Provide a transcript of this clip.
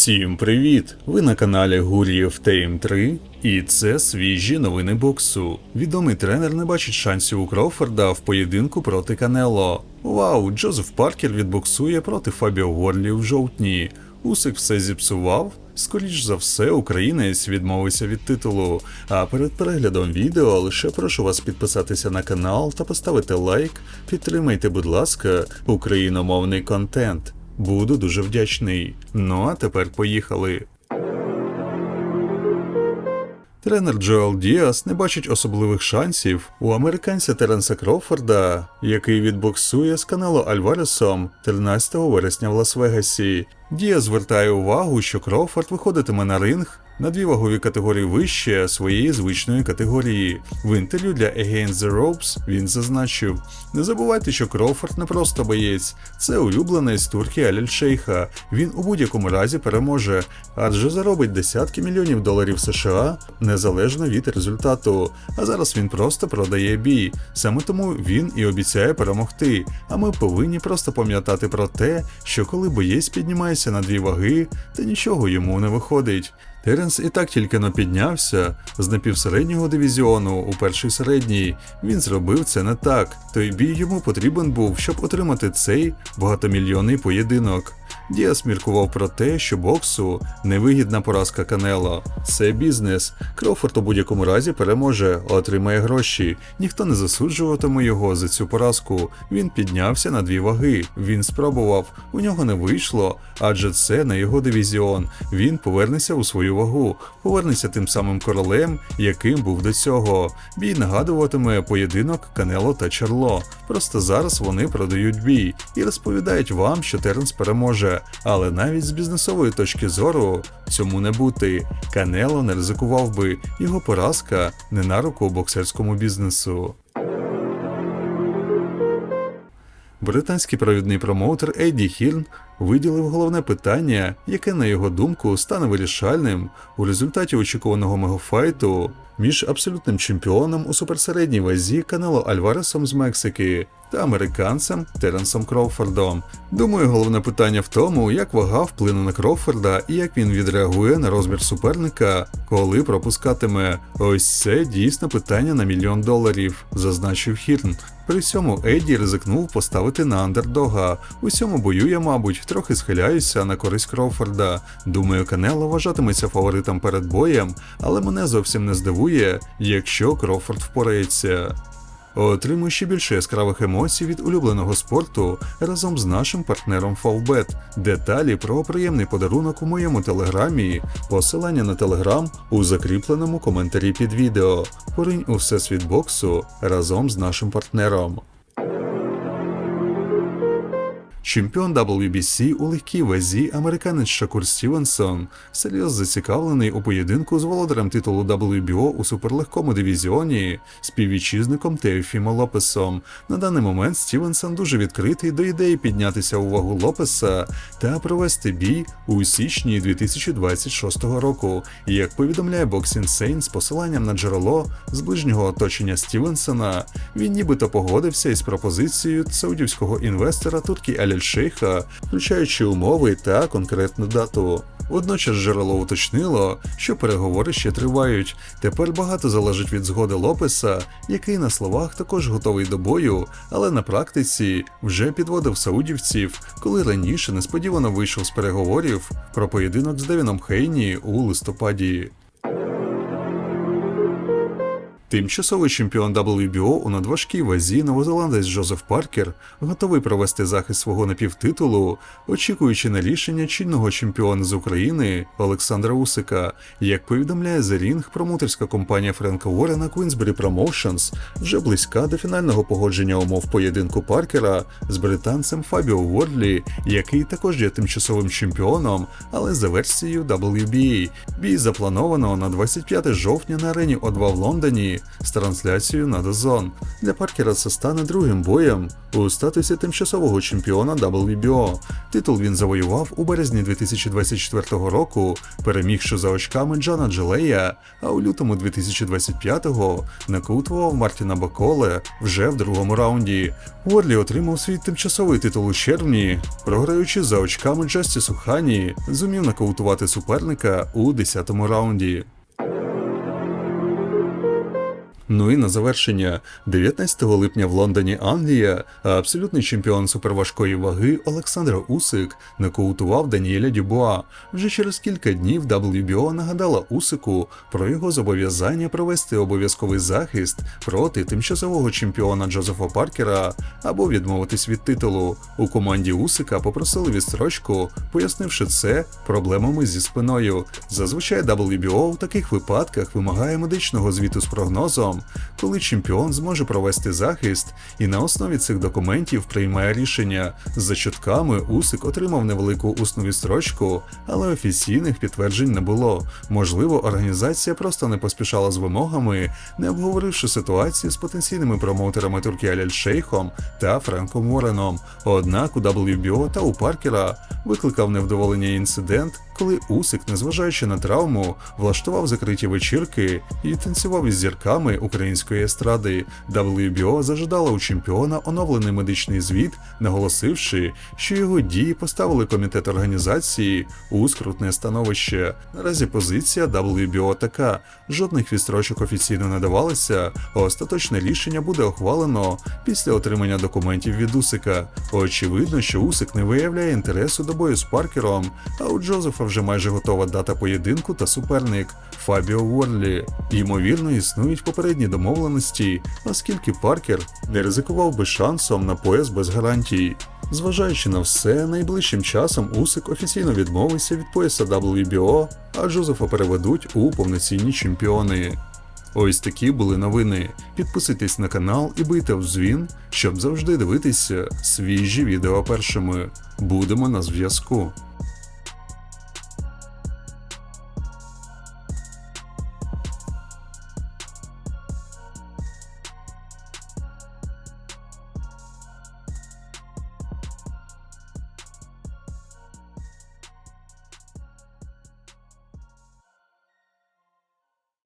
Всім привіт! Ви на каналі Гур'єв Тейм 3 і це свіжі новини боксу. Відомий тренер не бачить шансів у Кроуфорда в поєдинку проти Канело. Вау, Джозеф Паркер відбоксує проти Фабіо Горлі в жовтні. Усик все зіпсував. Скоріш за все, українець відмовився від титулу. А перед переглядом відео лише прошу вас підписатися на канал та поставити лайк. Підтримайте, будь ласка, україномовний контент. Буду дуже вдячний. Ну а тепер поїхали. Тренер Джоел Діас не бачить особливих шансів у американця Теренса Крофорда, який відбоксує з каналу Альваресом 13 вересня в Лас-Вегасі. Діас звертає увагу, що Кроуфорд виходитиме на ринг на дві вагові категорії вище своєї звичної категорії. В інтерв'ю для Against the Ropes він зазначив: не забувайте, що Кроуфорд не просто боєць, це улюбленець турки Аляль Шейха. Він у будь-якому разі переможе, адже заробить десятки мільйонів доларів США незалежно від результату. А зараз він просто продає бій. Саме тому він і обіцяє перемогти. А ми повинні просто пам'ятати про те, що коли боєць піднімається на дві ваги, та нічого йому не виходить. Теренс і так тільки но піднявся з напівсереднього дивізіону у перший середній. Він зробив це не так. Той бій йому потрібен був, щоб отримати цей багатомільйонний поєдинок. Діас міркував про те, що боксу невигідна поразка Канело. Це бізнес. Кроуфорд у будь-якому разі переможе, отримає гроші. Ніхто не засуджуватиме його за цю поразку. Він піднявся на дві ваги. Він спробував. У нього не вийшло, адже це не його дивізіон. Він повернеться у свою вагу, повернеться тим самим королем, яким був до цього. Бій нагадуватиме поєдинок Канело та Чарло. Просто зараз вони продають бій і розповідають вам, що Теренс переможе. Але навіть з бізнесової точки зору цьому не бути. Канело не ризикував би, його поразка не на руку боксерському бізнесу. Британський провідний промоутер Еді Хірн виділив головне питання, яке, на його думку, стане вирішальним у результаті очікуваного мегафайту між абсолютним чемпіоном у суперсередній вазі Канело Альваресом з Мексики та американцем Теренсом Кроуфордом. Думаю, головне питання в тому, як вага вплине на Кроуфорда і як він відреагує на розмір суперника, коли пропускатиме. Ось це дійсно питання на мільйон доларів, зазначив Хірн. При цьому Еді ризикнув поставити на андердога. У цьому бою я, мабуть, трохи схиляюся на користь Кроуфорда. Думаю, Канело вважатиметься фаворитом перед боєм, але мене зовсім не здивує, якщо Кроуфорд впорається. Отримуй ще більше яскравих емоцій від улюбленого спорту разом з нашим партнером Favbet. Деталі про приємний подарунок у моєму телеграмі, посилання на телеграм у закріпленому коментарі під відео. Поринь у всесвіт боксу разом з нашим партнером. Чемпіон WBC у легкій вазі американець Шакур Стівенсон серйозно зацікавлений у поєдинку з володарем титулу WBO у суперлегкому дивізіоні співвітчизником Теофімо Лопесом. На даний момент Стівенсон дуже відкритий до ідеї піднятися у вагу Лопеса та провести бій у січні 2026 року. Як повідомляє Boxing Saint з посиланням на джерело з ближнього оточення Стівенсона, він нібито погодився із пропозицією саудівського інвестора Туркі Аль Шейха, включаючи умови та конкретну дату. Водночас джерело уточнило, що переговори ще тривають. Тепер багато залежить від згоди Лопеса, який на словах також готовий до бою, але на практиці вже підводив саудівців, коли раніше несподівано вийшов з переговорів про поєдинок з Девіном Хейні у листопаді. Тимчасовий чемпіон WBO у надважкій вазі новозеландець Джозеф Паркер готовий провести захист свого напівтитулу, очікуючи на рішення чинного чемпіона з України Олександра Усика. Як повідомляє The Ring, промоутерська компанія Френка Уоррена Queensberry Promotions вже близька до фінального погодження умов поєдинку Паркера з британцем Фабіо Вордлі, який також є тимчасовим чемпіоном, але за версією WBA. Бій заплановано на 25 жовтня на арені О2 в Лондоні. З трансляцією на Дозон. Для Паркера це стане другим боєм у статусі тимчасового чемпіона WBO. Титул він завоював у березні 2024 року, перемігши за очками Джона Джелея, а у лютому 2025-го нокаутував Мартіна Баколе вже в другому раунді. Уорлі отримав свій тимчасовий титул у червні, програючи за очками Джастісу Хані, зумів нокаутувати суперника у 10-му раунді. Ну і на завершення, 19 липня в Лондоні Англія, абсолютний чемпіон суперважкої ваги Олександр Усик нокаутував Даніеля Дюбуа. Вже через кілька днів WBO нагадала Усику про його зобов'язання провести обов'язковий захист проти тимчасового чемпіона Джозефа Паркера або відмовитись від титулу. У команді Усика попросили відстрочку, пояснивши це проблемами зі спиною. Зазвичай WBO в таких випадках вимагає медичного звіту з прогнозом, коли чемпіон зможе провести захист і на основі цих документів приймає рішення. За чутками Усик отримав невелику усну відстрочку, але офіційних підтверджень не було. Можливо, організація просто не поспішала з вимогами, не обговоривши ситуацію з потенційними промоутерами Туркі Аляль Шейхом та Френком Уореном. Однак у WBO та у Паркера викликав невдоволення інцидент, коли Усик, незважаючи на травму, влаштував закриті вечірки і танцював із зірками української естради. WBO зажадала у чемпіона оновлений медичний звіт, наголосивши, що його дії поставили комітет організації у скрутне становище. Наразі позиція WBO така: жодних відстрочок офіційно не давалося, а остаточне рішення буде ухвалено після отримання документів від Усика. Очевидно, що Усик не виявляє інтересу до бою з Паркером, а у Джозефа вже майже готова дата поєдинку та суперник Фабіо Уорлі. Ймовірно, існують попередні домовленості, оскільки Паркер не ризикував би шансом на пояс без гарантій. Зважаючи на все, найближчим часом Усик офіційно відмовився від пояса WBO, а Джозефа переведуть у повноцінні чемпіони. Ось такі були новини. Підписуйтесь на канал і бийте в дзвін, щоб завжди дивитися свіжі відео першими. Будемо на зв'язку.